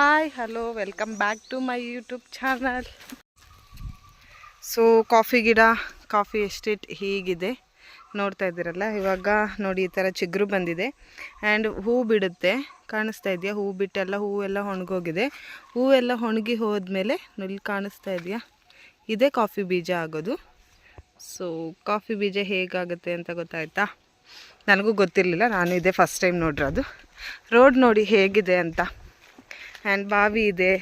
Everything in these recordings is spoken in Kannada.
Hi hello welcome back to my YouTube channel so coffee ಗಿಡ ಕಾಫಿ ಎಸ್ಟೇಟ್ ಹೀಗಿದೆ. ನೋಡ್ತಾ ಇದ್ದೀರಲ್ಲ, ಇವಾಗ ನೋಡಿ ಈ ಥರ ಚಿಗುರು ಬಂದಿದೆ. ಆ್ಯಂಡ್ ಹೂ ಬಿಡುತ್ತೆ, ಕಾಣಿಸ್ತಾ ಇದೆಯಾ? ಹೂ ಬಿಟ್ಟೆಲ್ಲ ಹೂವೆಲ್ಲ ಒಣಗೋಗಿದೆ. ಹೂವೆಲ್ಲ ಒಣಗಿ ಹೋದ್ಮೇಲೆ ನುಲ್ ಕಾಣಿಸ್ತಾ ಇದೆಯಾ? ಇದೇ ಕಾಫಿ ಬೀಜ ಆಗೋದು. ಸೊ ಕಾಫಿ ಬೀಜ ಹೇಗಾಗುತ್ತೆ ಅಂತ ಗೊತ್ತಾಯ್ತಾ? ನನಗೂ ಗೊತ್ತಿರಲಿಲ್ಲ, ನಾನು ಇದೇ ಫಸ್ಟ್ ಟೈಮ್ ನೋಡಿರೋದು. ರೋಡ್ ನೋಡಿ ಹೇಗಿದೆ ಅಂತ. ಆ್ಯಂಡ್ ಬಾವಿ ಇದೆ.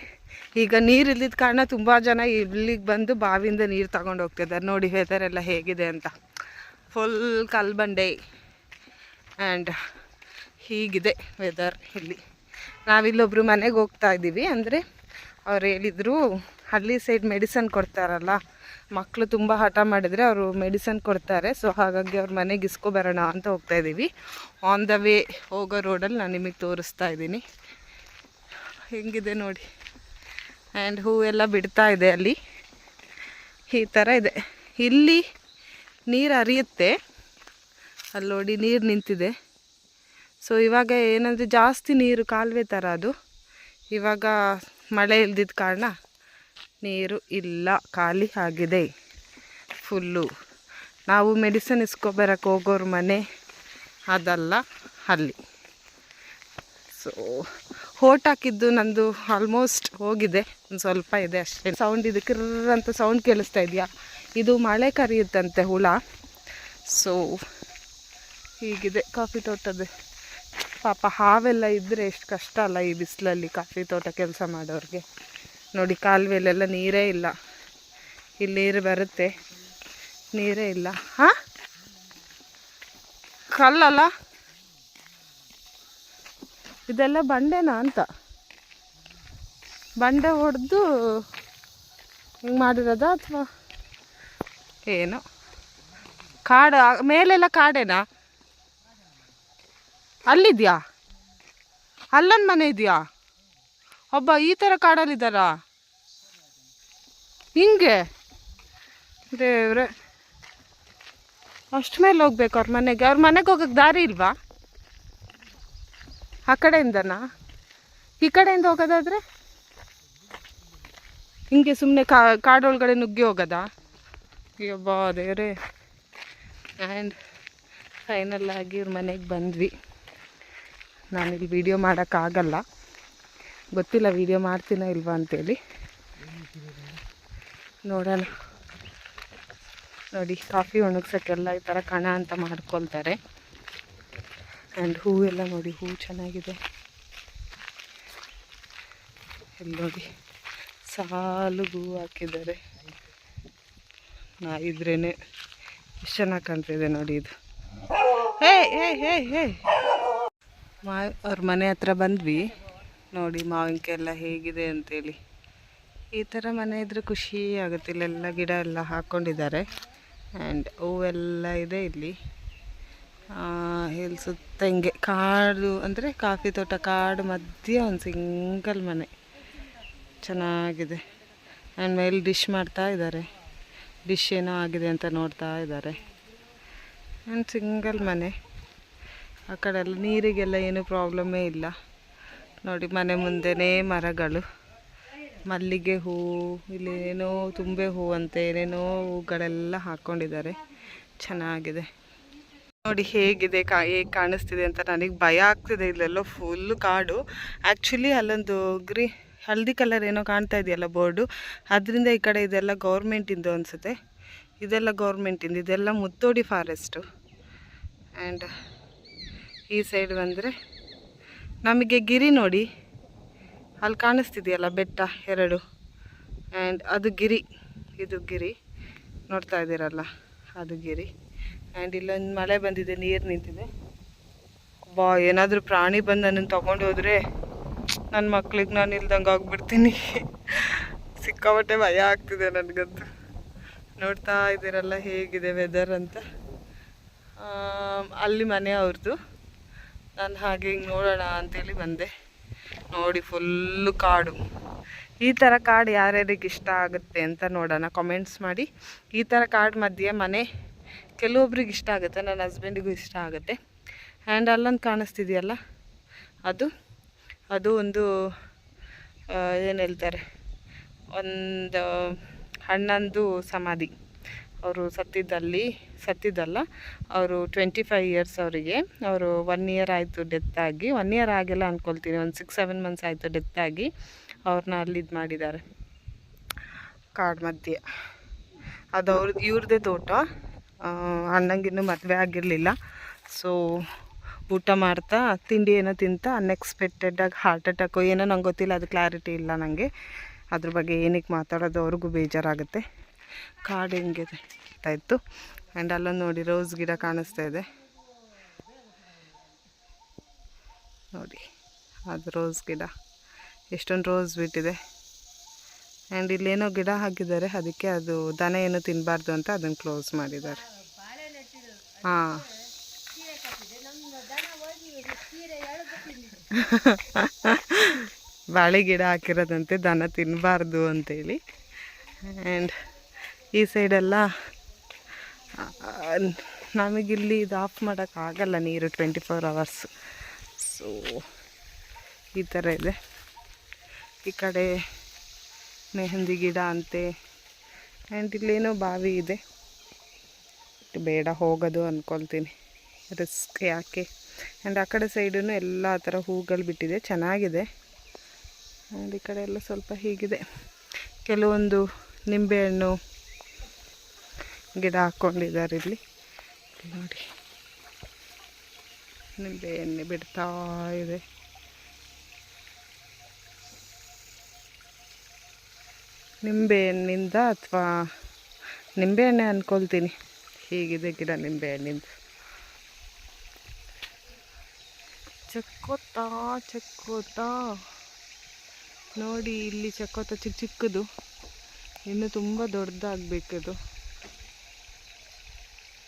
ಈಗ ನೀರು ಇಲ್ಲದ ಕಾರಣ ತುಂಬ ಜನ ಇಲ್ಲಿಗೆ ಬಂದು ಬಾವಿಯಿಂದ ನೀರು ತಗೊಂಡು ಹೋಗ್ತಿದ್ದಾರೆ ನೋಡಿ ವೆದರ್ ಎಲ್ಲ ಹೇಗಿದೆ ಅಂತ. ಫುಲ್ ಕಲ್ಬಂಡೆ. ಆ್ಯಂಡ್ ಹೀಗಿದೆ ವೆದರ್ ಇಲ್ಲಿ. ನಾವಿಲ್ಲೊಬ್ರು ಮನೆಗೆ ಹೋಗ್ತಾ ಇದ್ದೀವಿ ಅಂದರೆ ಅವ್ರು ಹೇಳಿದರು, ಹಳ್ಳಿ ಸೈಡ್ ಮೆಡಿಸನ್ ಕೊಡ್ತಾರಲ್ಲ ಮಕ್ಕಳು ತುಂಬ ಹಠ ಮಾಡಿದರೆ ಅವರು ಮೆಡಿಸನ್ ಕೊಡ್ತಾರೆ. ಸೊ ಹಾಗಾಗಿ ಅವ್ರ ಮನೆಗೆ ಇಸ್ಕೊಬರೋಣ ಅಂತ ಹೋಗ್ತಾ ಇದ್ದೀವಿ ಆನ್ ದ ವೇ ಹೋಗೋ ರೋಡಲ್ಲಿ ನಾನು ನಿಮಗೆ ತೋರಿಸ್ತಾ ಇದ್ದೀನಿ ಹೆಂಗಿದೆ ನೋಡಿ. ಆ್ಯಂಡ್ ಹೂವೆಲ್ಲ ಬಿಡ್ತಾ ಇದೆ ಅಲ್ಲಿ. ಈ ಥರ ಇದೆ. ಇಲ್ಲಿ ನೀರು ಹರಿಯುತ್ತೆ. ಅಲ್ಲಿ ನೋಡಿ ನೀರು ನಿಂತಿದೆ. ಸೊ ಇವಾಗ ಏನಂದರೆ ಜಾಸ್ತಿ ನೀರು ಕಾಲುವೆ ಥರ ಅದು. ಇವಾಗ ಮಳೆ ಇಲ್ದಿದ್ದ ಕಾರಣ ನೀರು ಇಲ್ಲ, ಖಾಲಿ ಆಗಿದೆ. ಫುಲ್ಲು ನಾವು ಮೆಡಿಸನ್ ಇಸ್ಕೊಬರಕ್ಕೆ ಹೋಗೋರು ಮನೆ ಅದಲ್ಲ ಅಲ್ಲಿ. ಸೊ ಹೋಟ್ ಹಾಕಿದ್ದು ನಂದು ಆಲ್ಮೋಸ್ಟ್ ಹೋಗಿದೆ. ಒಂದು ಸ್ವಲ್ಪ ಇದೆ ಅಷ್ಟೇ. ಸೌಂಡ್ ಇದು ಕಿರ್ರ್ ಅಂತ ಸೌಂಡ್ ಕೇಳಿಸ್ತಾ ಇದೆಯಾ? ಇದು ಮಳೆ ಕರಿಯುತ್ತಂತೆ ಹುಳ. ಸೊ ಹೀಗಿದೆ ಕಾಫಿ ತೋಟದ ಪಾಪ ಹಾವೆಲ್ಲ ಇದ್ದರೆ ಎಷ್ಟು ಕಷ್ಟ ಅಲ್ಲ ಈ ಬಿಸಿಲಲ್ಲಿ ಕಾಫಿ ತೋಟ ಕೆಲಸ ಮಾಡೋರಿಗೆ. ನೋಡಿ ಕಾಲುವೆಲೆಲ್ಲ ನೀರೇ ಇಲ್ಲ. ಇಲ್ಲಿ ನೀರು ಬರುತ್ತೆ. ನೀರೇ ಇಲ್ಲ. ಹಾಂ? ಕಲ್ಲಲ್ಲ? ಇದೆಲ್ಲ ಬಂಡೆನಾ ಅಂತ. ಬಂಡೆ ಹೊಡೆದು ಹಿಂಗೆ ಮಾಡಿರೋದ ಅಥವಾ ಏನು. ಕಾಡು, ಮೇಲೆಲ್ಲ ಕಾಡೇನಾ? ಅಲ್ಲಿದೆಯಾ? ಅಲ್ಲೊಂದು ಮನೆ ಇದೆಯಾ? ಒಬ್ಬ ಈ ಥರ ಕಾಡಲ್ಲಿದ್ದಾರಾ? ಹಿಂಗೆ? ದೇವ್ರೆ. ಅಷ್ಟು ಮೇಲೆ ಹೋಗ್ಬೇಕು ಅವ್ರ ಮನೆಗೆ. ಅವ್ರ ಮನೆಗೆ ಹೋಗಕ್ಕೆ ದಾರಿ ಇಲ್ವಾ? ಆ ಕಡೆಯಿಂದನಾ? ಈ ಕಡೆಯಿಂದ ಹೋಗೋದಾದರೆ? ಹಿಂಗೆ ಸುಮ್ಮನೆ ಕಾ, ಕಾಡೊಳಗಡೆ ನುಗ್ಗಿ ಹೋಗೋದಾ? ದೇವ್ರೆ. ಆ್ಯಂಡ್ ಫೈನಲ್ ಆಗಿ ಇವ್ರ ಮನೆಗೆ ಬಂದ್ವಿ. ನಾನಿಲ್ಲಿ ವಿಡಿಯೋ ಮಾಡೋಕ್ಕಾಗಲ್ಲ. ಗೊತ್ತಿಲ್ಲ ವಿಡಿಯೋ ಮಾಡ್ತೀನೋ ಇಲ್ವಾ ಅಂತೇಳಿ. ನೋಡೋಣ. ನೋಡಿ, ಕಾಫಿ ಒಣಗ್ಸೋಕ್ಕೆಲ್ಲ ಈ ಥರ ಕಣ ಅಂತ ಮಾಡ್ಕೊಳ್ತಾರೆ. ಆ್ಯಂಡ್ ಹೂವೆಲ್ಲ ನೋಡಿ, ಹೂ ಚೆನ್ನಾಗಿದೆ. ಇಲ್ಲಿ ನೋಡಿ, ಸಾಲು ಹೂ ಹಾಕಿದ್ದಾರೆ. ನಾ ಇದ್ರೇ ಎಷ್ಟು ಚೆನ್ನಾಗಿ ಕಾಣ್ತಿದೆ ನೋಡಿ ಇದು. ಹೇ ಹೇ ಹೇ ಹೇ ಮಾ, ಅವ್ರ ಮನೆ ಹತ್ರ ಬಂದ್ವಿ. ನೋಡಿ ಮಾವಿನಕಾಯಿ ಎಲ್ಲ ಹೇಗಿದೆ ಅಂತೇಳಿ. ಈ ಥರ ಮನೆ ಇದ್ರೆ ಖುಷಿ ಆಗುತ್ತೆ. ಇಲ್ಲೆಲ್ಲ ಗಿಡ ಎಲ್ಲ ಹಾಕ್ಕೊಂಡಿದ್ದಾರೆ ಆ್ಯಂಡ್ ಹೂವೆಲ್ಲ ಇದೆ ಇಲ್ಲಿ. ಸುತ್ತ ಹಿಂಗೆ ಕಾಡು, ಅಂದರೆ ಕಾಫಿ ತೋಟ, ಕಾಡು ಮಧ್ಯೆ ಒಂದು ಸಿಂಗಲ್ ಮನೆ. ಚೆನ್ನಾಗಿದೆ. ನನ್ನ ಮೇಲೆ ಡಿಶ್ ಮಾಡ್ತಾ ಇದ್ದಾರೆ. ಡಿಶ್ ಏನೋ ಆಗಿದೆ ಅಂತ ನೋಡ್ತಾ ಇದ್ದಾರೆ. ನನ್ನ ಸಿಂಗಲ್ ಮನೆ. ಆ ಕಡೆ ಎಲ್ಲ ನೀರಿಗೆಲ್ಲ ಏನೂ ಪ್ರಾಬ್ಲಮ್ಮೇ ಇಲ್ಲ. ನೋಡಿ, ಮನೆ ಮುಂದೆನೇ ಮರಗಳು. ಮಲ್ಲಿಗೆ ಹೂವು ಇಲ್ಲೇನೋ ತುಂಬೆ ಹೂವು ಅಂತ ಏನೇನೋ ಹೂಗಳೆಲ್ಲ ಹಾಕ್ಕೊಂಡಿದ್ದಾರೆ. ಚೆನ್ನಾಗಿದೆ. ನೋಡಿ ಹೇಗಿದೆ ಕಾ, ಹೇಗೆ ಕಾಣಿಸ್ತಿದೆ ಅಂತ ನನಗೆ ಭಯ ಆಗ್ತಿದೆ. ಇಲ್ಲೆಲ್ಲೋ ಫುಲ್ಲು ಕಾಡು. ಆ್ಯಕ್ಚುಲಿ ಅಲ್ಲೊಂದು ಗ್ರೀ, ಹಳದಿ ಕಲರ್ ಏನೋ ಕಾಣ್ತಾ ಇದೆಯಲ್ಲ ಬೋರ್ಡು. ಅದರಿಂದ ಈ ಕಡೆ ಇದೆಲ್ಲ ಗೌರ್ಮೆಂಟಿಂದು ಅನಿಸುತ್ತೆ. ಇದೆಲ್ಲ ಗೌರ್ಮೆಂಟಿಂದು ಇದೆಲ್ಲ ಮುತ್ತೋಡಿ ಫಾರೆಸ್ಟು ಆ್ಯಂಡ್ ಈ ಸೈಡ್ ಬಂದರೆ ನಮಗೆ ಗಿರಿ ನೋಡಿ. ಅಲ್ಲಿ ಕಾಣಿಸ್ತಿದೆಯಲ್ಲ ಬೆಟ್ಟ ಎರಡು. ಆ್ಯಂಡ್ ಅದು ಗಿರಿ. ಇದು ಗಿರಿ. ನೋಡ್ತಾ ಇದ್ದೀರಲ್ಲ? ಅದು ಗಿರಿ. ಆ್ಯಂಡ್ ಇಲ್ಲೊಂದು ಮಳೆ ಬಂದಿದೆ, ನೀರು ನಿಂತಿದೆ. ಬಾ, ಏನಾದರೂ ಪ್ರಾಣಿ ಬಂದು ನನ್ನನ್ನು ತೊಗೊಂಡು ಹೋದರೆ ನನ್ನ ಮಕ್ಳಿಗೆ ನಾನು ಇಲ್ದಂಗೆ ಆಗ್ಬಿಡ್ತೀನಿ. ಸಿಕ್ಕಾಪಟ್ಟೆ ಭಯ ಆಗ್ತಿದೆ ನನಗಂತೂ. ನೋಡ್ತಾ ಇದ್ದೀರಲ್ಲ ಹೇಗಿದೆ ವೆದರ್ ಅಂತ. ಅಲ್ಲಿ ಮನೆ ಅವ್ರದ್ದು ನಾನು ಹಾಗೆ ಹಿಂಗೆ ನೋಡೋಣ ಅಂತೇಳಿ ಬಂದೆ. ನೋಡಿ ಫುಲ್ಲು ಕಾಡು. ಈ ಥರ ಕಾಡು ಯಾರ್ಯಾರಿಗೆ ಇಷ್ಟ ಆಗುತ್ತೆ ಅಂತ ನೋಡೋಣ. ಕಮೆಂಟ್ಸ್ ಮಾಡಿ. ಈ ಥರ ಕಾಡು ಮಧ್ಯೆ ಮನೆ ಕೆಲವೊಬ್ರಿಗೆ ಇಷ್ಟ ಆಗುತ್ತೆ, ನನ್ನ ಹಸ್ಬೆಂಡಿಗೂ ಇಷ್ಟ ಆಗುತ್ತೆ. ಆ್ಯಂಡ್ ಅಲ್ಲೊಂದು ಕಾಣಿಸ್ತಿದೆಯಲ್ಲ? ಅದು ಅದು ಒಂದು ಏನು ಹೇಳ್ತಾರೆ? ಒಂದು ಅಣ್ಣಂದು ಸಮಾಧಿ. ಅವರು ಸತ್ತಿದ್ದಲ್ಲಿ, ಸತ್ತಿದ್ದಲ್ಲ, ಅವರು ಟ್ವೆಂಟಿ ಫೈವ್ ಇಯರ್ಸ್ ಅವರಿಗೆ. ಅವರು ಒನ್ ಇಯರ್ ಆಯಿತು ಡೆತ್ ಆಗಿ. ಒನ್ ಇಯರ್ ಆಗಿಲ್ಲ ಅಂದ್ಕೊಳ್ತೀನಿ ಒಂದು ಸಿಕ್ಸ್ ಸೆವೆನ್ ಮಂತ್ಸ್ ಆಯಿತು ಡೆತ್ ಆಗಿ ಅವ್ರನ್ನ ಅಲ್ಲಿ ಇದು ಮಾಡಿದ್ದಾರೆ. ಕಾಡು ಮಧ್ಯೆ. ಅದು ಅವ್ರದ್ದು ಇವ್ರದ್ದೇ ತೋಟ. ಅಣ್ಣಂಗಿನ್ನೂ ಮದುವೆ ಆಗಿರಲಿಲ್ಲ. ಸೊ ಊಟ ಮಾಡ್ತಾ, ತಿಂಡಿ ಏನೋ ತಿಂತ ಅನ್ಎಕ್ಸ್ಪೆಕ್ಟೆಡಾಗಿ ಹಾರ್ಟ್ ಅಟ್ಯಾಕು ಏನೋ ನಂಗೆ ಗೊತ್ತಿಲ್ಲ, ಅದು ಕ್ಲಾರಿಟಿ ಇಲ್ಲ ನನಗೆ ಅದ್ರ ಬಗ್ಗೆ ಏನಕ್ಕೆ ಮಾತಾಡೋದು ಅವ್ರಿಗೂ ಬೇಜಾರಾಗುತ್ತೆ. ಕಾಡು ಹೆಂಗಿದೆ ಆಯಿತು ಆ್ಯಂಡ್ ಅಲ್ಲೊಂದು ನೋಡಿ ರೋಸ್ ಗಿಡ ಕಾಣಿಸ್ತಾ ಇದೆ. ನೋಡಿ, ಅದು ರೋಸ್ ಗಿಡ. ಎಷ್ಟೊಂದು ರೋಸ್ ಬಿಟ್ಟಿದೆ. ಆ್ಯಂಡ್ ಇಲ್ಲೇನೋ ಗಿಡ ಹಾಕಿದ್ದಾರೆ, ಅದಕ್ಕೆ ಅದು ದನ ಏನು ತಿನ್ನಬಾರ್ದು ಅಂತ ಅದನ್ನು ಕ್ಲೋಸ್ ಮಾಡಿದ್ದಾರೆ. ಹಾಂ. ಬಾಳೆ ಗಿಡ ಹಾಕಿರೋದಂತೆ, ದನ ತಿನ್ನಬಾರ್ದು ಅಂತೇಳಿ. ಆ್ಯಂಡ್ ಈ ಸೈಡೆಲ್ಲ ನಮಗಿಲ್ಲಿ ಇದು ಆಫ್ ಮಾಡೋಕ್ಕಾಗಲ್ಲ ನೀರು ಟ್ವೆಂಟಿ ಫೋರ್ ಅವರ್ಸ್ ಸೊ ಈ ಥರ ಇದೆ. ಈ ಕಡೆ ಮೆಹಂದಿ ಗಿಡ ಅಂತೆ. ಆ್ಯಂಡ್ ಇಲ್ಲೇನೋ ಬಾವಿ ಇದೆ. ಬೇಡ, ಹೋಗೋದು ಅಂದ್ಕೊಳ್ತೀನಿ ರಿಸ್ಕ್ ಯಾಕೆ? ಆ್ಯಂಡ್ ಆ ಕಡೆ ಸೈಡೂ ಎಲ್ಲ ಥರ ಹೂಗಳು ಬಿಟ್ಟಿದೆ. ಚೆನ್ನಾಗಿದೆ. ಆ್ಯಂಡ್ ಈ ಕಡೆ ಎಲ್ಲ ಸ್ವಲ್ಪ ಹೀಗಿದೆ. ಕೆಲವೊಂದು ನಿಂಬೆಹಣ್ಣು ಗಿಡ ಹಾಕ್ಕೊಂಡಿದ್ದಾರೆ ಇಲ್ಲಿ. ನೋಡಿ. ನಿಂಬೆ ಎಣ್ಣೆ ಬಿಡ್ತಾ ಇದೆ. ನಿಂಬೆಹಣ್ಣಿಂದ ಅಥವಾ ನಿಂಬೆಹಣ್ಣೆ ಅಂದ್ಕೊಳ್ತೀನಿ ಹೀಗಿದೆ ಗಿಡ ನಿಂಬೆಹಣ್ಣಿಂದ? ಚಕ್ಕೋತಾ ಚಕ್ಕೋತಾ ನೋಡಿ, ಇಲ್ಲಿ ಚಕ್ಕೋತ ಚಿಕ್ಕ ಚಿಕ್ಕದು. ಇನ್ನು ತುಂಬ ದೊಡ್ಡದಾಗಬೇಕದು.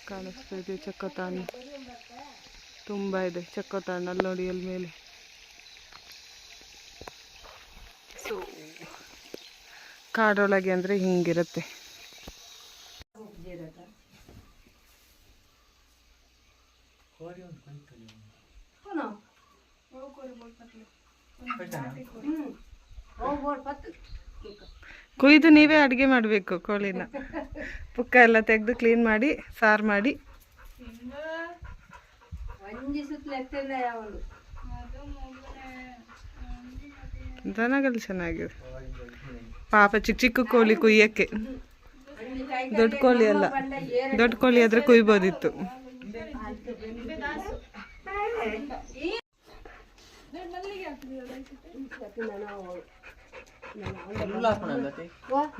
ಕಾಣಿಸ್ತಾ ಇದೆ ಚಕ್ಕೋತಾನು ತುಂಬ ಇದೆ ಚಕ್ಕೋತಾನಲ್ಲಿ ನೋಡಿ ಅಲ್ಲಿ ಮೇಲೆ ಕಾಡೊಳಗೆ ಅಂದರೆ ಹಿಂಗಿರುತ್ತೆ. ಕುಯ್ದು ನೀವೇ ಅಡುಗೆ ಮಾಡಬೇಕು ಕೋಳಿನ. ಪುಕ್ಕ ಎಲ್ಲ ತೆಗೆದು ಕ್ಲೀನ್ ಮಾಡಿ ಸಾರು ಮಾಡಿ. ದನಗಳು ಚೆನ್ನಾಗಿದೆ ಪಾಪ ಚಿಕ್ಕ ಚಿಕ್ಕ ಕೋಳಿ ಕುಯ್ಯಕ್ಕೆ. ದೊಡ್ಡ ಕೋಳಿ ಅಲ್ಲ. ದೊಡ್ಡ ಕೋಳಿ ಆದ್ರೆ ಕುಯ್ಬೋದಿತ್ತು.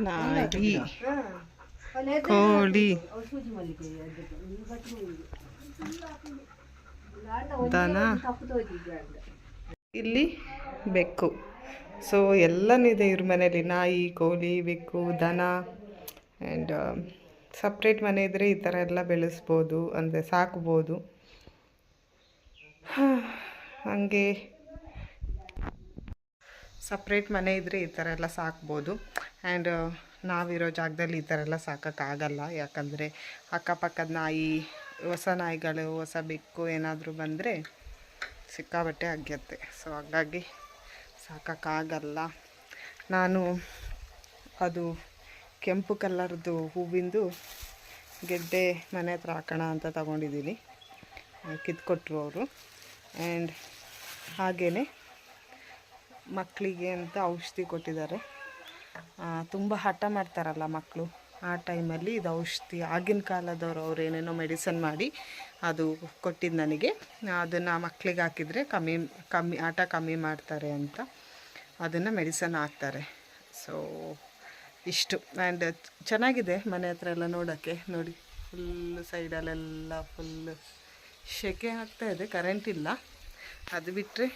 ನಾಯಿ. ಕೋಳಿ. ದನ. ಇಲ್ಲಿ ಬೆಕ್ಕು. ಸೊ ಎಲ್ಲನಿದೆ ಇವ್ರ ಮನೇಲಿ ನಾಯಿ, ಕೋಳಿ, ಬೆಕ್ಕು, ದನ ಆ್ಯಂಡ್ ಸಪ್ರೇಟ್ ಮನೆ ಇದ್ದರೆ ಈ ಥರ ಎಲ್ಲ ಬೆಳೆಸ್ಬೋದು, ಅಂದರೆ ಸಾಕ್ಬೋದು. ಹಾಗೆ ಸಪ್ರೇಟ್ ಮನೆ ಇದ್ದರೆ ಈ ಥರ ಎಲ್ಲ ಸಾಕ್ಬೋದು. ಆ್ಯಂಡ್ ನಾವಿರೋ ಜಾಗದಲ್ಲಿ ಈ ಥರ ಎಲ್ಲ ಸಾಕೋಕ್ಕಾಗಲ್ಲ. ಯಾಕಂದರೆ ಅಕ್ಕಪಕ್ಕದ ನಾಯಿ, ಹೊಸ ನಾಯಿಗಳು, ಹೊಸ ಬೆಕ್ಕು ಏನಾದರೂ ಬಂದರೆ ಸಿಕ್ಕಾಬಟ್ಟೆ ಆಗ್ಯತ್ತೆ ಸೊ ಹಾಗಾಗಿ ಸಾಕೋಕ್ಕಾಗಲ್ಲ ನಾನು ಅದು ಕೆಂಪು ಕಲ್ಲರ್ದು ಹೂವಿಂದು ಗೆಡ್ಡೆ ಮನೆ ಹತ್ರ ಹಾಕೋಣ ಅಂತ ತಗೊಂಡಿದ್ದೀನಿ. ಕಿತ್ಕೊಟ್ರು ಅವರು. ಆ್ಯಂಡ್ ಹಾಗೆಯೇ ಮಕ್ಕಳಿಗೆ ಅಂತ ಔಷಧಿ ಕೊಟ್ಟಿದ್ದಾರೆ. ತುಂಬ ಹಠ ಮಾಡ್ತಾರಲ್ಲ ಮಕ್ಕಳು. ಆ ಟೈಮಲ್ಲಿ ಇದು ಔಷಧಿ ಆಗಿನ ಕಾಲದವರು ಅವ್ರು ಏನೇನೋ ಮೆಡಿಸನ್ ಮಾಡಿ ಅದು ಕೊಟ್ಟಿದ್ದು ನನಗೆ. ಅದನ್ನು ಮಕ್ಕಳಿಗೆ ಹಾಕಿದರೆ ಕಮ್ಮಿ ಕಮ್ಮಿ ಆಟ ಕಮ್ಮಿ ಮಾಡ್ತಾರೆ ಅಂತ. ಅದನ್ನು ಮೆಡಿಸನ್ ಹಾಕ್ತಾರೆ. ಸೊ ಇಷ್ಟು. ಆ್ಯಂಡ್ ಚೆನ್ನಾಗಿದೆ ಮನೆ ಹತ್ರ ಎಲ್ಲ ನೋಡೋಕ್ಕೆ. ನೋಡಿ ಫುಲ್ ಸೈಡಲ್ಲೆಲ್ಲ ಫುಲ್ ಸೆಕೆ ಆಗ್ತಾ ಇದೆ ಕರೆಂಟ್ ಇಲ್ಲ. ಅದು ಬಿಟ್ಟರೆ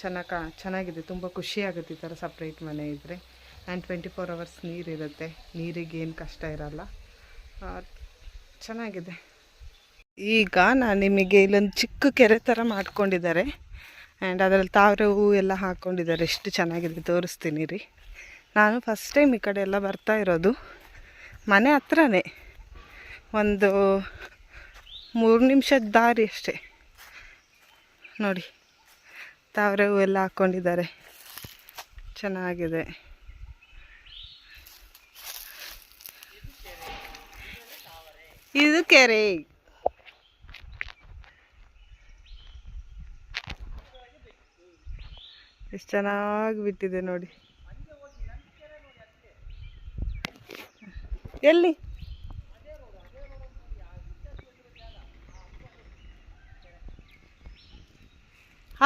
ಚೆನ್ನಾಗಿ ಚೆನ್ನಾಗಿದೆ. ತುಂಬ ಖುಷಿಯಾಗುತ್ತೆ ಈ ಥರ ಸಪ್ರೇಟ್ ಮನೆ ಇದ್ದರೆ ಆ್ಯಂಡ್ ಟ್ವೆಂಟಿ ಫೋರ್ ಅವರ್ಸ್ ನೀರಿರುತ್ತೆ ನೀರಿಗೆ ಏನು ಕಷ್ಟ ಇರಲ್ಲ. ಚೆನ್ನಾಗಿದೆ. ಈಗ ನಾನು ನಿಮಗೆ ಇಲ್ಲೊಂದು ಚಿಕ್ಕ ಕೆರೆ ಥರ ಮಾಡ್ಕೊಂಡಿದ್ದಾರೆ. ಆ್ಯಂಡ್ ಅದರಲ್ಲಿ ತಾವರೆ ಹೂವು ಎಲ್ಲ ಹಾಕ್ಕೊಂಡಿದ್ದಾರೆ ಎಷ್ಟು ಚೆನ್ನಾಗಿದೆ ತೋರಿಸ್ತೀನಿ ರೀ. ನಾನು ಫಸ್ಟ್ ಟೈಮ್ ಈ ಕಡೆ ಎಲ್ಲ ಬರ್ತಾ ಇರೋದು. ಮನೆ ಹತ್ರನೇ. ಒಂದು ಮೂರು ನಿಮಿಷದ ದಾರಿ ಅಷ್ಟೇ. ನೋಡಿ. ತಾವರೆ ಎಲ್ಲ ಹಾಕ್ಕೊಂಡಿದ್ದಾರೆ ಚೆನ್ನಾಗಿದೆ. ಇದು ಕೆರೆ. ಎಷ್ಟು ಚೆನ್ನಾಗಿ ಬಿಟ್ಟಿದೆ ನೋಡಿ. ಎಲ್ಲಿ?